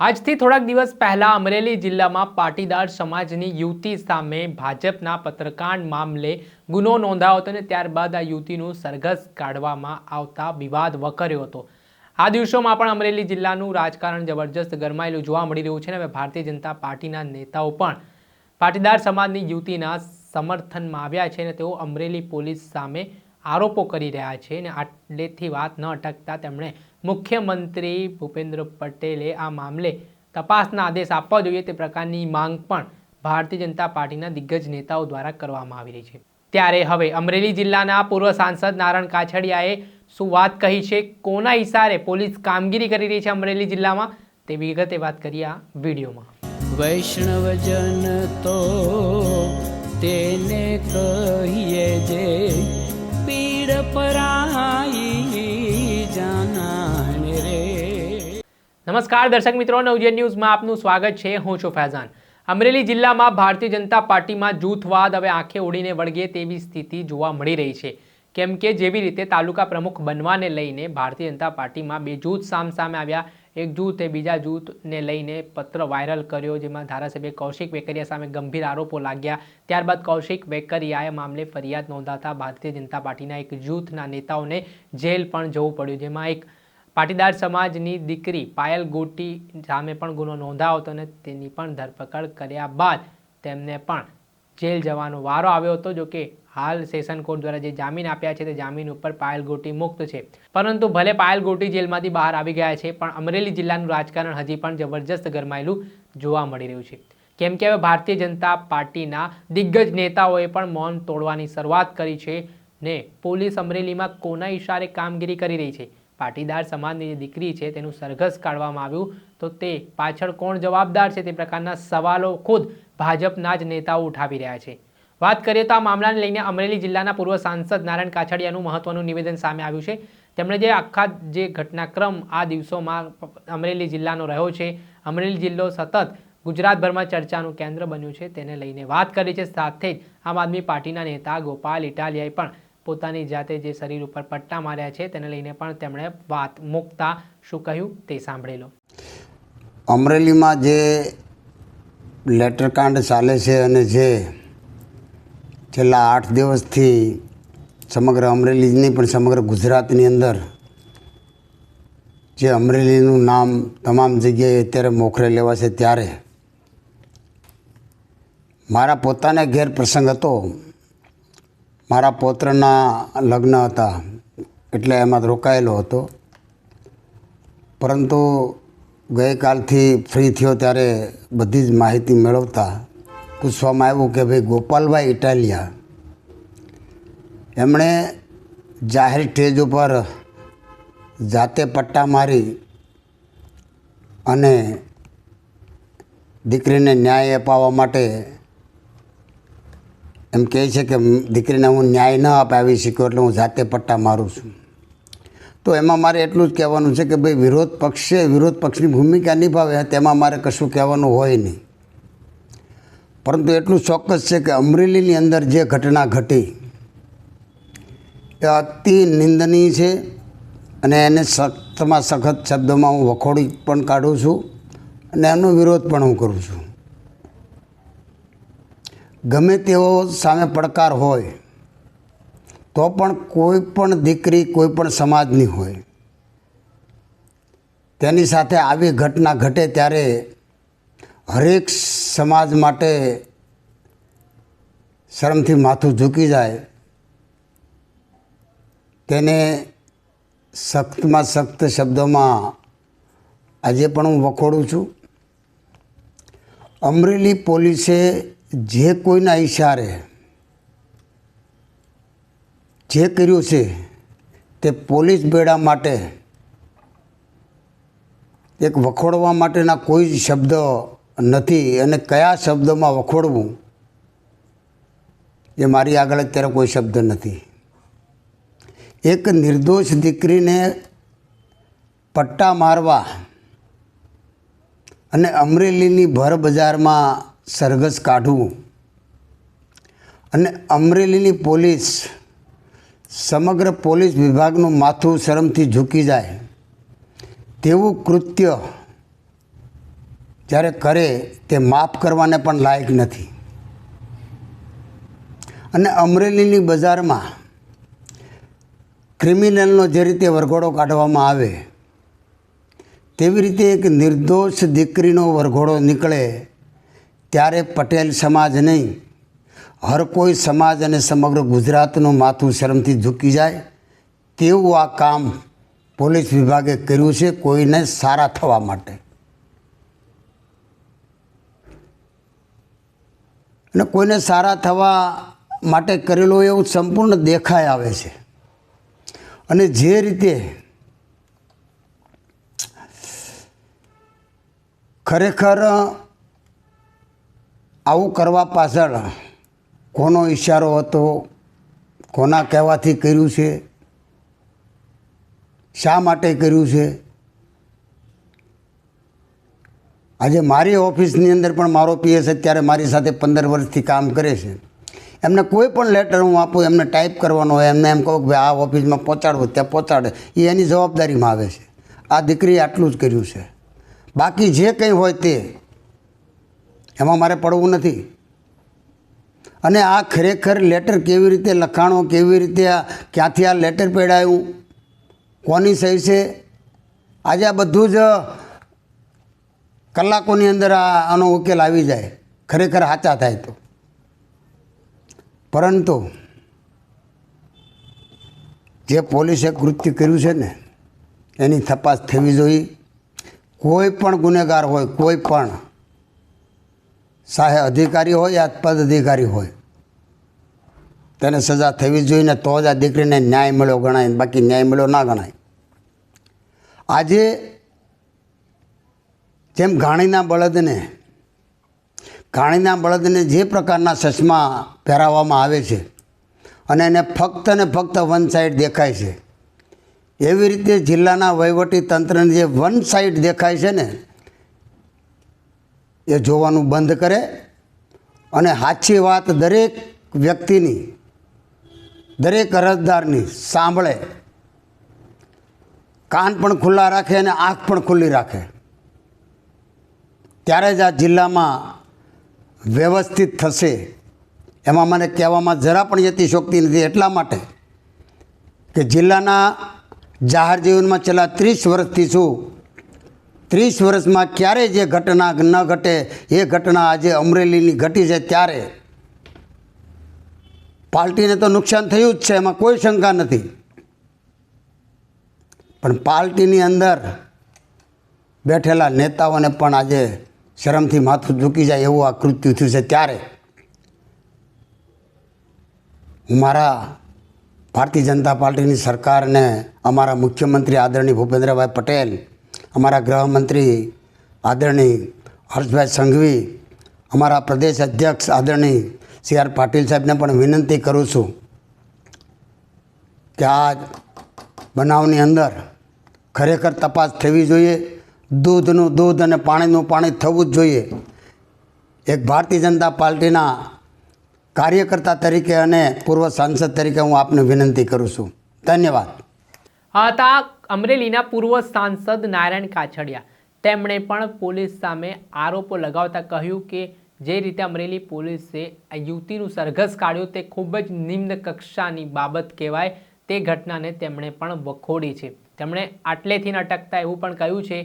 આજથી થોડાક દિવસ પહેલા અમરેલી જિલ્લામાં પાટીદાર સમાજની યુવતી સામે ભાજપના પત્રકાંડ મામલે ગુનો નોંધાયો હતો અને ત્યારબાદ આ યુવતીનું સરઘસ કાઢવામાં આવતા વિવાદ વકર્યો હતો. આ દિવસોમાં પણ અમરેલી જિલ્લાનું રાજકારણ જબરજસ્ત ગરમાયેલું જોવા મળી રહ્યું છે અને હવે ભારતીય જનતા પાર્ટીના નેતાઓ પણ પાટીદાર સમાજની યુવતીના સમર્થનમાં આવ્યા છે અને તેઓ અમરેલી પોલીસ સામે આરોપો કરી રહ્યા છે અને આટલેથી વાત ન અટકતા તેમણે મુખ્યમંત્રી ભૂપેન્દ્ર પટેલે આ મામલે તપાસના આદેશ આપવા જોઈએ તે પ્રકારની માંગ પણ ભારતીય જનતા પાર્ટીના દિગ્ગજ નેતાઓ દ્વારા કરવામાં આવી રહી છે. ત્યારે હવે અમરેલી જિલ્લાના પૂર્વ સાંસદ નારણ કાછડિયાએ શું વાત કહી છે, કોના ઇશારે પોલીસ કામગીરી કરી રહી છે અમરેલી જિલ્લામાં તે વિગતે વાત કરીએ આ વિડીયોમાં. વૈષ્ણવજન તો તેને કહીએ જે પીડ પરાઈ નમસ્કાર દર્શક મિત્રો નવજન ન્યૂઝમાં આપનું સ્વાગત છે. હું છું ફૈઝાન. અમરેલી જિલ્લામાં ભારતીય જનતા પાર્ટીમાં જૂથવાદ હવે આંખે ઓડીને વળગે તેવી સ્થિતિ જોવા મળી રહી છે. કેમ કે જેવી રીતે તાલુકા પ્રમુખ બનવાને લઈને ભારતીય જનતા પાર્ટીમાં બે જૂથ સામસામે આવ્યા. એક જૂથે બીજા જૂથને લઈને પત્ર વાયરલ કર્યો, જેમાં ધારાસભ્ય કૌશિક વેકરિયા સામે ગંભીર આરોપો લાગ્યા. ત્યારબાદ કૌશિક વેકરિયાએ મામલે ફરિયાદ નોંધાતા ભારતીય જનતા પાર્ટીના એક જૂથના નેતાઓને જેલ પણ જવું પડ્યું, જેમાં એક પાટીદાર સમાજની દીકરી પાયલ ગોટી સામે પણ ગુનો નોંધાયો હતો અને તેની પણ ધરપકડ કર્યા બાદ તેમને પણ જેલ જવાનો વારો આવ્યો હતો, જો કે હાલ સેશન કોર્ટ દ્વારા જે જામીન આપ્યા છે તે જામીન ઉપર પાયલ ગોટી મુક્ત છે. પરંતુ ભલે પાયલ ગોટી જેલમાંથી બહાર આવી ગયા છે, પણ અમરેલી જિલ્લાનું રાજકારણ હજી પણ જબરજસ્ત ગરમાયેલું જોવા મળી રહ્યું છે. કેમ કે હવે ભારતીય જનતા પાર્ટીના દિગ્ગજ નેતાઓએ પણ મૌન તોડવાની શરૂઆત કરી છે ને પોલીસ અમરેલીમાં કોના ઇશારે કામગીરી કરી રહી છે? પાટીદાર સમાજની જે દીકરી છે તેનું સરઘસ કાઢવામાં આવ્યું. તો તે પાછળ કોણ જવાબદાર છે તે પ્રકારના સવાલો ખુદ ભાજપના જ નેતાઓ ઉઠાવી રહ્યા છે. વાત કરીએ તો આ મામલાને લઈને અમરેલી જિલ્લાના પૂર્વ સાંસદ નારાયણ કાછડિયાનું મહત્વનું નિવેદન સામે આવ્યું છે. તેમણે જે આખા જે ઘટનાક્રમ આ દિવસોમાં અમરેલી જિલ્લાનો રહ્યો છે, અમરેલી જિલ્લો સતત ગુજરાતભરમાં ચર્ચાનું કેન્દ્ર બન્યું છે, તેને લઈને વાત કરી છે. સાથે જ આમ આદમી પાર્ટીના નેતા ગોપાલ ઇટાલિયાએ પણ પોતાની જાતે જે શરીર ઉપર પટ્ટા માર્યા છે તેને લઈને પણ તેમણે વાત મૂકતા શું કહ્યું તે સાંભળી લો. અમરેલીમાં જે લેટરકાંડ ચાલે છે અને જે છેલ્લા આઠ દિવસથી સમગ્ર અમરેલીની પણ સમગ્ર ગુજરાતની અંદર જે અમરેલીનું નામ તમામ જગ્યાએ અત્યારે મોખરે લેવાશે ત્યારે મારા પોતાને ઘેર પ્રસંગ હતો. મારા પૌત્રના લગ્ન હતા, એટલે એમાં રોકાયેલો હતો. પરંતુ ગઈકાલથી ફ્રી થયો ત્યારે બધી જ માહિતી મેળવતા પૂછવામાં આવ્યું કે ભાઈ, ગોપાલભાઈ ઇટાલિયા. એમણે જાહેર સ્ટેજ ઉપર જાતે પટ્ટા મારી અને દીકરીને ન્યાય અપાવવા માટે એમ કહે છે કે દીકરીને હું ન્યાય ન અપાવી શક્યો એટલે હું જાતે પટ્ટા મારું છું. તો એમાં મારે એટલું જ કહેવાનું છે કે ભાઈ વિરોધ પક્ષે વિરોધ પક્ષની ભૂમિકા નિભાવે તેમાં મારે કશું કહેવાનું હોય નહીં. પરંતુ એટલું ચોક્કસ છે કે અમરેલીની અંદર જે ઘટના ઘટી, એ અતિ નિંદનીય છે અને એને સખ્તમાં સખત શબ્દોમાં હું વખોડી પણ કાઢું છું અને એનો વિરોધ પણ હું કરું છું. ગમે તેવો સામે પડકાર હોય, તો પણ કોઈ પણ દીકરી, કોઈ પણ સમાજની હોય. તેની સાથે આવી ઘટના ઘટે ત્યારે હરેક સમાજ માટે શરમથી માથું ઝૂકી જાય. તેને સખ્તમાં સખ્ત શબ્દોમાં આજે પણ હું વખોડું છું. અમરેલી પોલીસે જે કોઈના ઈશારે જે કર્યું છે તે પોલીસ બેડા માટે એક વખોડવા માટેના કોઈ જ શબ્દ નથી અને કયા શબ્દોમાં વખોડવું એ મારી આગળ અત્યારે કોઈ શબ્દ નથી. એક નિર્દોષ દીકરીને પટ્ટા મારવા અને અમરેલીની ભર બજારમાં સરઘસ કાઢવું. અને અમરેલીની પોલીસ, સમગ્ર પોલીસ વિભાગનું માથું શરમથી ઝૂકી જાય. તેવું કૃત્ય જ્યારે કરે, તે માફ કરવાને પણ લાયક નથી. અને અમરેલીની બજારમાં ક્રિમિનલનો જે રીતે વરઘોડો કાઢવામાં આવે, તેવી રીતે એક નિર્દોષ દીકરીનો વરઘોડો નીકળે ત્યારે પટેલ સમાજ નહીં. હર કોઈ સમાજ અને સમગ્ર ગુજરાતનું માથું શરમથી ઝૂકી જાય. તેવું આ કામ પોલીસ વિભાગે કર્યું છે કોઈને સારા થવા માટે. અને કોઈને સારા થવા માટે કરેલું એવું સંપૂર્ણ દેખાય આવે છે. અને જે રીતે ખરેખર આવું કરવા પાછળ કોનો ઈશારો હતો, કોના કહેવાથી કર્યું છે, શા માટે કર્યું છે? આજે મારી ઓફિસની અંદર પણ મારો પીએસ અત્યારે મારી સાથે પંદર વર્ષથી કામ કરે છે. એમને કોઈ પણ લેટર હું આપું, એમને ટાઈપ કરવાનો હોય, એમને એમ કહું કે આ ઓફિસમાં પહોંચાડવું ત્યાં પહોંચાડે. એ એની જવાબદારીમાં આવે છે. આ દીકરીએ આટલું જ કર્યું છે. બાકી જે કંઈ હોય તે એમાં મારે પડવું નથી. અને આ ખરેખર લેટર કેવી રીતે, લખાણો કેવી રીતે, આ ક્યાંથી આ લેટર પેડાયું, કોની સહી છે? આજે આ બધું જ કલાકોની અંદર આ, આનો ઉકેલ આવી જાય. ખરેખર સાચા થાય તો. પરંતુ જે પોલીસે કૃત્ય કર્યું છે ને, એની તપાસ થવી જોઈએ. કોઈ પણ ગુનેગાર હોય, કોઈ પણ સાહે અધિકારી હોય યા પદ અધિકારી હોય? તેને સજા થવી જોઈએ તો જ આ દીકરીને ન્યાય મળ્યો ગણાય, બાકી ન્યાય મળ્યો ના ગણાય. આજે જેમ ઘાણીના બળદને ઘાણીના બળદને જે પ્રકારના ચશ્મા પહેરાવવામાં આવે છે અને એને ફક્ત ને ફક્ત વન સાઈડ દેખાય છે, એવી રીતે જિલ્લાના વહીવટી તંત્રને જે વન સાઈડ દેખાય છે ને એ જોવાનું બંધ કરે અને સાચી વાત દરેક વ્યક્તિની, દરેક અરજદારની સાંભળે. કાન પણ ખુલ્લા રાખે અને આંખ પણ ખુલ્લી રાખે. ત્યારે જ આ જિલ્લામાં વ્યવસ્થિત થશે. એમાં મને કહેવામાં જરા પણ યતિશોક્તિ નથી એટલા માટે કે જિલ્લાના જાહેર જીવનમાં છેલ્લા ત્રીસ વર્ષથી છું ત્રીસ વર્ષમાં ક્યારે જે ઘટના ન ઘટે, એ ઘટના આજે અમરેલીની ઘટી છે ત્યારે. પાર્ટીને તો નુકસાન થયું જ છે, એમાં કોઈ શંકા નથી. પણ પાર્ટીની અંદર બેઠેલા નેતાઓને પણ આજે શરમથી માથું ઝૂકી જાય એવું આ કૃત્ય થયું છે ત્યારે. હું મારા ભારતીય જનતા પાર્ટીની સરકારને, અમારા મુખ્યમંત્રી આદરણીય ભૂપેન્દ્રભાઈ પટેલ અમારા ગૃહમંત્રી આદરણીય હર્ષભાઈ સંઘવી, અમારા પ્રદેશ અધ્યક્ષ આદરણીય સી આર પાટીલ સાહેબને પણ વિનંતી કરું છું કે આ બનાવની અંદર ખરેખર તપાસ થવી જોઈએ, દૂધનું દૂધ અને પાણીનું પાણી થવું જ જોઈએ. એક ભારતીય જનતા પાર્ટીના કાર્યકર્તા તરીકે અને પૂર્વ સાંસદ તરીકે હું આપને વિનંતી કરું છું. ધન્યવાદ. હતા અમરેલીના પૂર્વ સાંસદ નારાયણ કાછડિયા. તેમણે પણ પોલીસ સામે આરોપો લગાવતા કહ્યું કે જે રીતે અમરેલી પોલીસે આ યુવતીનું સરઘસ કાઢ્યું તે ખૂબ જ નિમ્ન કક્ષાની બાબત કહેવાય તે ઘટનાને તેમણે પણ વખોડી છે. તેમણે આટલેથી ન અટકતા એવું પણ કહ્યું છે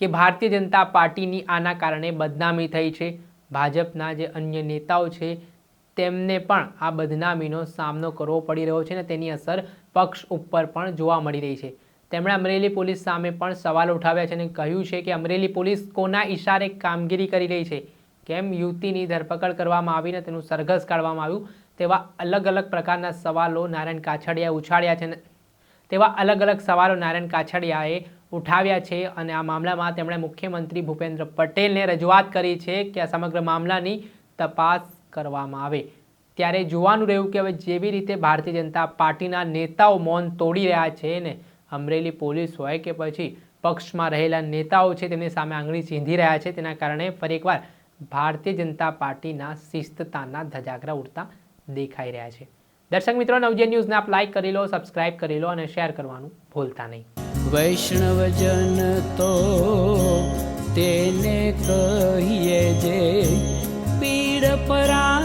કે ભારતીય જનતા પાર્ટીની આના કારણે બદનામી થઈ છે. ભાજપના જે અન્ય નેતાઓ છે તેમને પણ આ બદનામીનો સામનો કરવો પડી રહ્યો છે અને તેની અસર પક્ષ ઉપર પણ જોવા મળી રહી છે. તેમણે અમરેલી પોલીસ સામે પણ સવાલ ઉઠાવ્યા છે અને કહ્યું છે કે અમરેલી પોલીસ કોના ઇશારે કામગીરી કરી રહી છે? કેમ યુવતીની ધરપકડ કરવામાં આવીને તેનું સરઘસ કાઢવામાં આવ્યું? તેવા અલગ અલગ પ્રકારના સવાલો નારાયણ કાછડિયાએ ઉછાળ્યા છે તેવા અલગ અલગ સવાલો નારાયણ કાછડિયાએ ઉઠાવ્યા છે અને આ મામલામાં તેમણે મુખ્યમંત્રી ભૂપેન્દ્ર પટેલને રજૂઆત કરી છે કે આ સમગ્ર મામલાની તપાસ કરવામાં આવે. ત્યારે જોવાનું રહ્યું કે હવે જેવી રીતે ભારતીય જનતા પાર્ટીના નેતાઓ મૌન તોડી રહ્યા છે ને અમરેલી પોલીસ હોય કે પછી પક્ષમાં રહેલા નેતાઓ છે તેમની સામે આંગળી ચીંધી રહ્યા છે. તેના કારણે ફરી એકવાર ભારતીય જનતા પાર્ટીના શિસ્તતાના ધજાગરા ઉડતા દેખાઈ રહ્યા છે. દર્શક મિત્રો નવજે ન્યૂઝને આપ લાઇક કરી લો સબસ્ક્રાઇબ કરી લો અને શેર કરવાનું ભૂલતા નહીં. વૈષ્ણવજન તો તેને કહીએ જે પીડ પરા